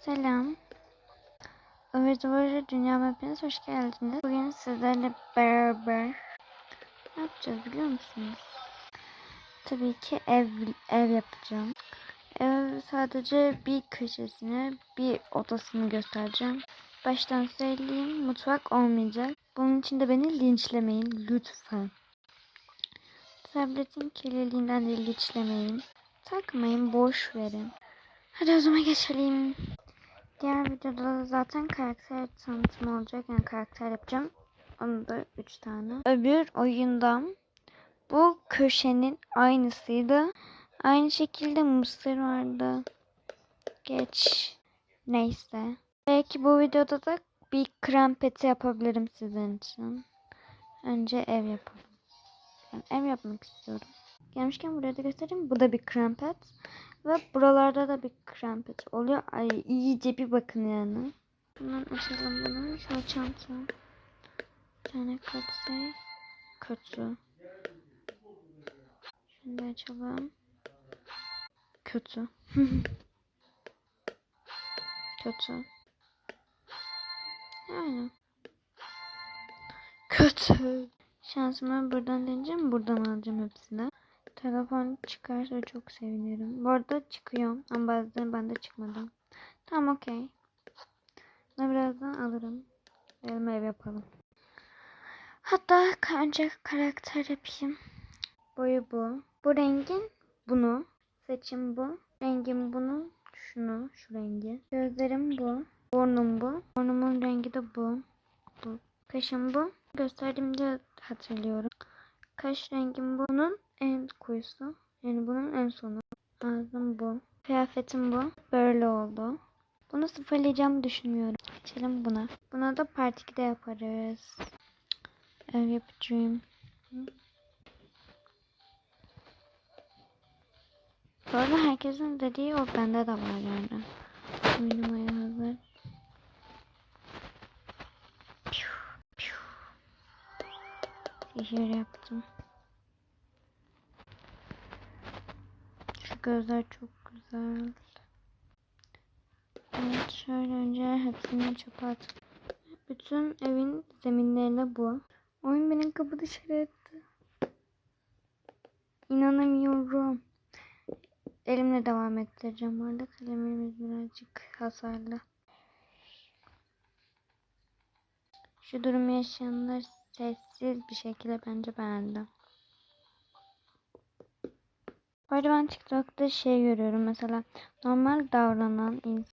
Selam. Zıvır Dünya hepiniz hoş geldiniz. Bugün sizlerle beraber ne yapacağız biliyor musunuz? Tabii ki ev ev yapacağım. Ev sadece bir köşesini, bir odasını göstereceğim. Baştan söyleyeyim, mutfak olmayacak. Bunun için de beni linçlemeyin lütfen. Tabletin kirliliğinden de linçlemeyin. Takmayın, boş verin. Hadi o zaman geçelim. Diğer videoda da zaten karakter tanıtımı olacak. Yani karakter yapacağım. Onu da 3 tane. Öbür oyunda bu köşenin aynısıydı. Aynı şekilde mısır vardı. Geç. Neyse. Belki bu videoda da bir krampeti yapabilirim sizin için. Önce ev yapalım. Yani ev yapmak istiyorum. Gelmişken buraya da göstereyim. Bu da bir krampet. Ve buralarda da bir krampet oluyor. Ay iyice bir bakın yani. Hemen açalım bunu. Şöyle çanta. Bir tane katse. Kötü. Şunu da açalım. Kötü. Kötü. Yani. Kötü. Şansımı buradan deneyeceğim. Buradan alacağım hepsini. Telefon çıkarsa çok sevinirim. Bu arada çıkıyorum ama bazen bende çıkmadı. Tamam okey. Bunu birazdan alırım. Benim ev yapalım. Hatta önce karakter yapayım. Boyu bu. Bu rengin bunu. Saçım bu. Rengim bunun şunu. Şu rengi. Gözlerim bu. Burnum bu. Burnumun rengi de bu. Bu. Kaşım bu. Gösterdiğimde hatırlıyorum. Kaş rengim bunun en koyusu. Yani bunun en sonu. Ağzım bu. Kıyafetim bu. Böyle oldu. Bunu sıfırlayacağımı düşünmüyorum. Geçelim buna. Buna da part 2'de yaparız. Ev yapacağım. Bu arada herkesin dediği o bende de var yani. Oynamaya Sihir yaptım. Şu gözler çok güzel. Evet şöyle önce hepsini çöpe at. Bütün evin zeminlerine bu. Oyun beni kapı dışarı etti. İnanamıyorum. Elimle devam ettireceğim. Orada kalemimiz birazcık hasarlı. Şu durumu yaşayanlar sessiz bir şekilde bence beğendim. Bu arada ben TikTok'ta şey görüyorum mesela normal davranan insan